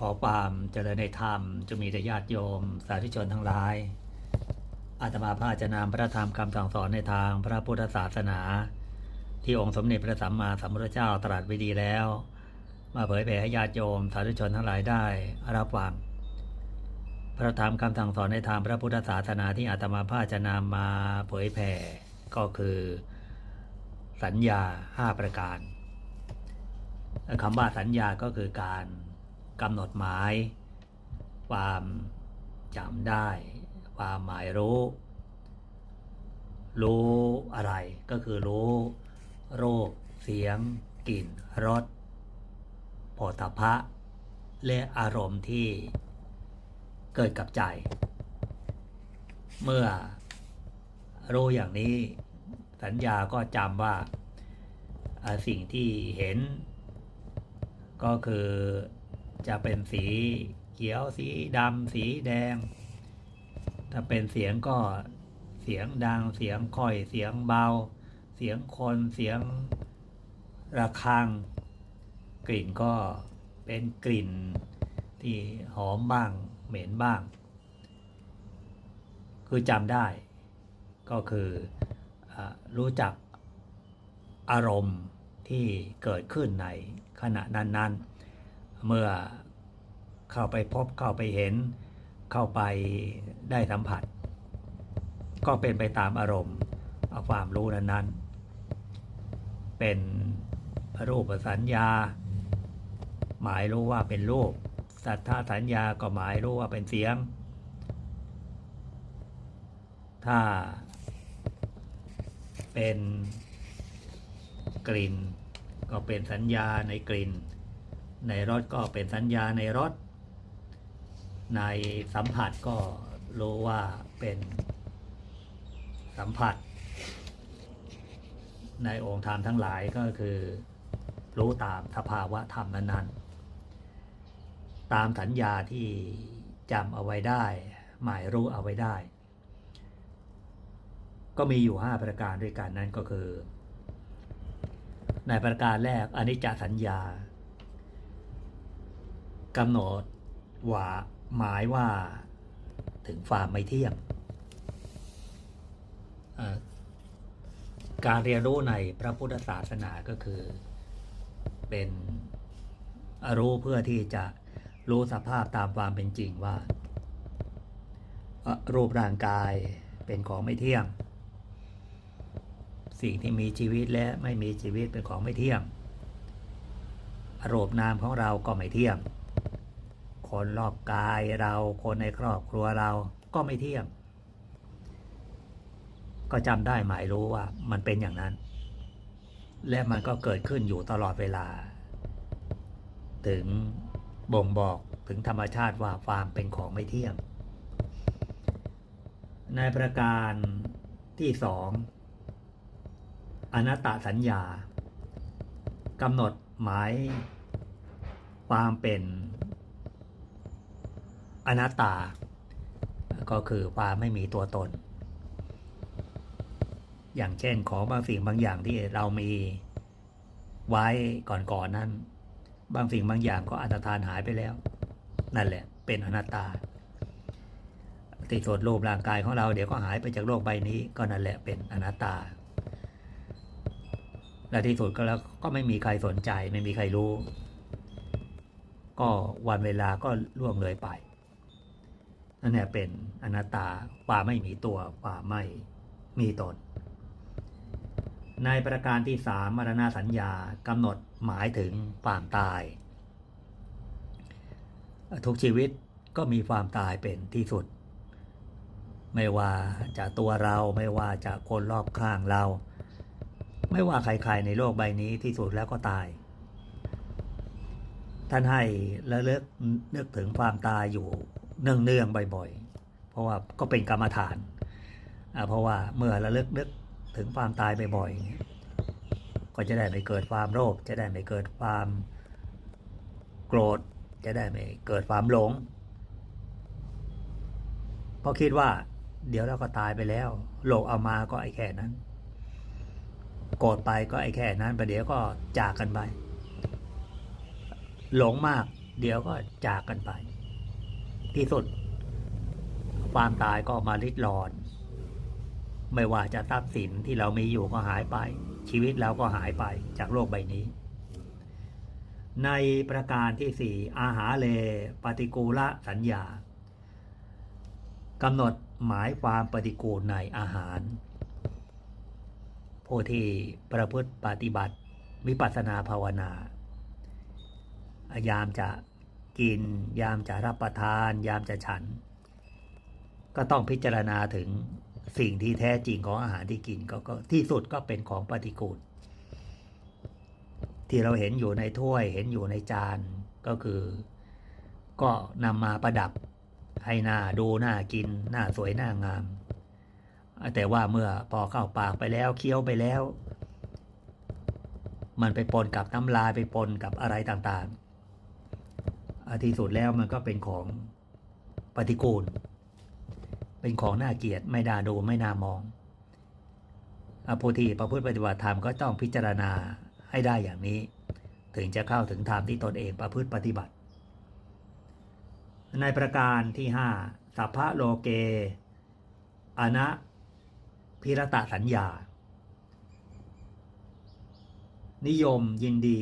ขอความเจริญในธรรมจะมีแต่ญาติโยม สาธุชนทั้งหลาย อาตมาภาพจะนำพระธรรมคำสั่งสอนในทางพระพุทธศาสนา ที่องค์สมเด็จพระสัมมาสัมพุทธเจ้าตรัสไว้ดีแล้ว มาเผยแผ่ให้ญาติโยม สาธุชนทั้งหลายได้รับฟังพระธรรมคำสั่งสอนในทางพระพุทธศาสนาที่อาตมาภาพจะนำมาเผยแผ่ก็คือ สัญญาห้าประการคำว่าสัญญาก็คือการ กำหนดหมาย ความจำได้ ความหมายรู้ รู้อะไรก็คือรู้รูปเสียง กลิ่นรสโผฏฐะและอารมณ์ที่เกิดกับใจ เมื่อรู้อย่างนี้สัญญาก็จำว่าสิ่งที่เห็นก็คือ จะเป็นสีเขียวสีดำสีแดง ถ้าเป็นเสียงก็เสียงดังเสียงค่อยเสียงเบา เสียงคนเสียงระฆัง กลิ่นก็เป็นกลิ่นที่หอมบ้างเหม็นบ้าง คือจำได้ก็คืออรู้จักอารมณ์ที่เกิดขึ้นในขณะนั้นๆ เมื่อเข้าไปพบเข้าไปเห็น เข้าไปได้สัมผัส ก็เป็นไปตามอารมณ์เอาความรู้นั้นๆ เป็นรูปสัญญา หมายรู้ว่าเป็นรูป สัทธาสัญญาก็หมายรู้ว่าเป็นเสียง ถ้าเป็นกลิ่น ก็เป็นสัญญาในกลิ่น ในรสก็เป็นสัญญาในรสในสัมผัสก็รู้ว่าเป็นสัมผัส ในองค์ธรรมทั้งหลายก็คือ รู้ตามสภาวะธรรมนั้นๆ ตามสัญญาที่จำเอาไว้ได้ หมายรู้เอาไว้ได้ ก็มีอยู่ 5 ประการด้วยกันนั่นก็คือ ในประการแรกอนิจจสัญญา กำหนดว่าหมายว่าถึงความไม่เที่ยง การเรียนรู้ในพระพุทธศาสนาก็คือ เป็นรู้เพื่อที่จะรู้สภาพตามความเป็นจริงว่า รูปร่างกายเป็นของไม่เที่ยง สิ่งที่มีชีวิตและไม่มีชีวิตเป็นของไม่เที่ยงรูปนามของเราก็ไม่เที่ยง คนรอบกายเรา คนในครอบครัวเราก็ไม่เที่ยง ก็จำได้หมายรู้ว่ามันเป็นอย่างนั้น และมันก็เกิดขึ้นอยู่ตลอดเวลา ถึงบ่งบอกถึงธรรมชาติว่าความเป็นของไม่เที่ยง ในประการที่สองอนัตตสัญญากำหนดหมายความเป็น อนัตตา ก็คือความไม่มีตัวตน อย่างเช่นของบางสิ่งบางอย่างที่เรามีไว้ก่อนๆนนั้น บางสิ่งบางอย่างก็อันตรธานหายไปแล้ว นั่นแหละ เป็นอนัตตาติสดรูปร่างกายของเราเดี๋ยวก็หายไปจากโลกใบนี้ก็นั่นแหละเป็นอนัตตา และที่สุดก็แล้วก็ไม่มีใครสนใจไม่มีใครรู้ ก็วันเวลาก็ล่วงเลยไป นั่นแหละเป็นอนัตตาความไม่มีตัวความไม่มีตน ในประการที่สามมรณาสัญญากำหนดหมายถึงความตาย ทุกชีวิตก็มีความตายเป็นที่สุด ไม่ว่าจะตัวเราไม่ว่าจะคนรอบข้างเรา ไม่ว่าใครๆในโลกใบนี้ที่สุดแล้วก็ตาย ท่านให้ระลึกนึกถึงความตายอยู่ เนืองๆบ่อยๆ เพราะว่าก็เป็นกรรมฐาน เพราะว่าเมื่อระลึกนึกถึงความตายบ่อยๆ ก็จะได้ไม่เกิดความโลภ จะได้ไม่เกิดความโกรธ จะได้ไม่เกิดความหลง เพราะคิดว่าเดี๋ยวเราก็ตายไปแล้ว โลกเอามาก็ไอ้แค่นั้น โกรธไปก็ไอ้แค่นั้นประเดี๋ยวก็จากกันไป หลงมาก เดี๋ยวก็จากกันไป ที่สุด ความตายก็มาลิดรอน ไม่ว่าจะทรัพย์สินที่เรามีอยู่ก็หายไป ชีวิตเราก็หายไปจากโลกใบนี้ ในประการที่สี่อาหาเลปฏิกูลสัญญากำหนดหมายความปฏิกูลในอาหาร ผู้ที่ประพฤติปฏิบัติวิปัสสนาภาวนายามจะ กิน ยามจะรับประทาน ยามจะฉัน ก็ต้องพิจารณาถึงสิ่งที่แท้จริงของอาหารที่กินก็ที่สุดก็เป็นของปฏิกูลที่เราเห็นอยู่ในถ้วยเห็นอยู่ในจานก็คือ ก็นำมาประดับให้หน้าดูหน้ากินหน้าสวยหน้างาม แต่ว่าเมื่อพอเข้าปากไปแล้วเคี้ยวไปแล้ว มันไปปนกับน้ำลายไปปนกับอะไรต่างๆ ที่สุดแล้วมันก็เป็นของปฏิกูล เป็นของน่าเกลียดไม่น่าดูไม่น่ามองอผู้ที่ประพฤติปฏิบัติธรรมก็ต้องพิจารณาให้ได้อย่างนี้ ถึงจะเข้าถึงธรรมที่ตนเองประพฤติปฏิบัติ ในประการที่ห้าสัพพะโลเกอนะพิรตะสัญญา นิยมยินดี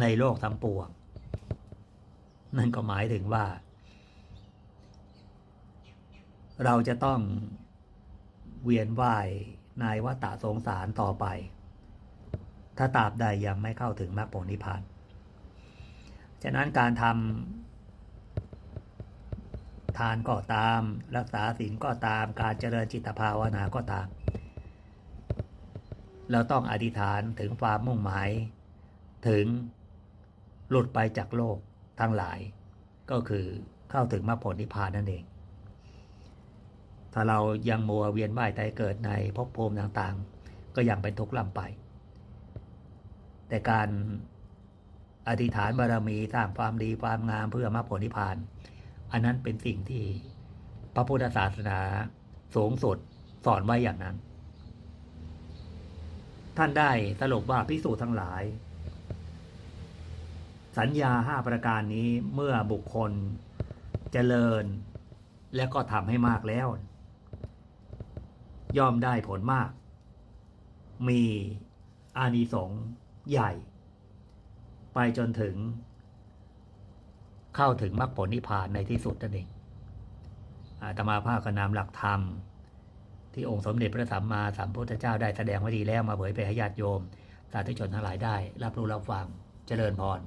ในโลกทั้งปวง นั่นก็หมายถึงว่า เราจะต้องเวียนว่ายในวัฏสงสารต่อไป ถ้าตราบใดยังไม่เข้าถึงมรรคผลนิพพาน ฉะนั้นการทำทานก็ตาม รักษาศีลก็ตาม การเจริญจิตภาวนาก็ตาม เราต้องอธิษฐานถึงความมุ่งหมาย ถึงหลุดไปจากโลก ทั้งหลาย ก็คือเข้าถึงมรรคผลนิพพานนั่นเอง ถ้าเรายังมัวเวียนว่ายตายเกิดในภพภูมิต่างๆ ก็ยังเป็นทุกข์ลำไป แต่การอธิษฐานบารมีสร้างความดีความงามเพื่อมรรคผลนิพพาน อันนั้นเป็นสิ่งที่พระพุทธศาสนาสูงสุดสอนไว้อย่างนั้น ท่านได้สรุปว่าพิสูจน์ทั้งหลาย สัญญาห้าประการนี้เมื่อบุคคลเจริญ และก็ทำให้มากแล้ว ย่อมได้ผลมาก มีอานิสงส์ใหญ่ ไปจนถึง เข้าถึงมรรคผลนิพพานในที่สุดนั่นเองอาตมาภาคก็นำหลักธรรม ที่องค์สมเด็จพระสัมมาสัมพุทธเจ้าได้แสดงไว้ดีแล้วมาเผยแผ่ให้ญาติโยม สาธุชนทั้งหลายได้ รับรู้รับฟังเจริญพร